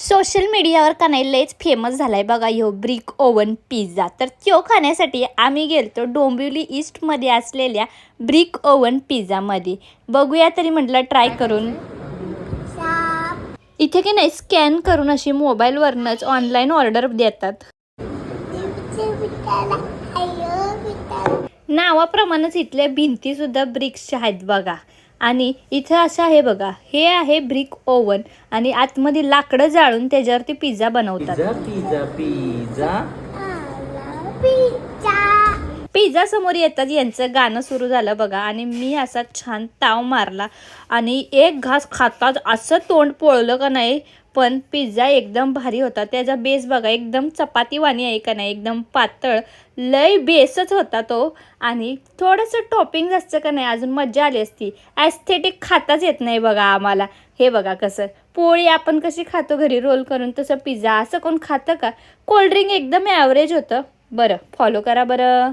Social मीडियावर का नाही लयच फेमस झालाय बघा ह्यो ब्रिक ओव्हन पिझ्झा. तर तो खाण्यासाठी आम्ही गेलतो डोंबिवली ईस्टमध्ये असलेल्या ब्रिक ओव्हन पिझ्झामध्ये. बघूया तरी म्हटलं ट्राय करून. इथे की नाही स्कॅन करून अशी मोबाईलवरनंच ऑनलाईन ऑर्डर देतात. नावाप्रमाणेच इथल्या भिंतीसुद्धा ब्रिक्सच्या आहेत बघा. आणि इथं असं आहे बघा हे आहे ब्रिक ओव्हन आणि आतमध्ये लाकडं जाळून त्याच्यावरती पिझ्झा बनवतात. Pizza pizza pizza. पिझ्झा येतात यांचं गाणं सुरू झालं बघा. आणि मी असा छान ताव मारला. आणि एक घास खातात असं तोंड पोळलं का नाही पण पिझ्झा एकदम भारी होता. त्याचा बेस बघा एकदम चपातीवाणी आहे का नाही एकदम पातळ लय बेसच होता तो. आणि थोडंसं टॉपिंग असतं का नाही अजून मजा आली असती. ॲस्थेटिक खाताच येत नाही बघा आम्हाला. हे बघा कसं पोळी आपण कशी खातो घरी रोल करून तसं पिझ्झा असं कोण खातं का? कोल्ड्रिंक एकदम ॲव्हरेज होतं. बरं फॉलो करा बरं.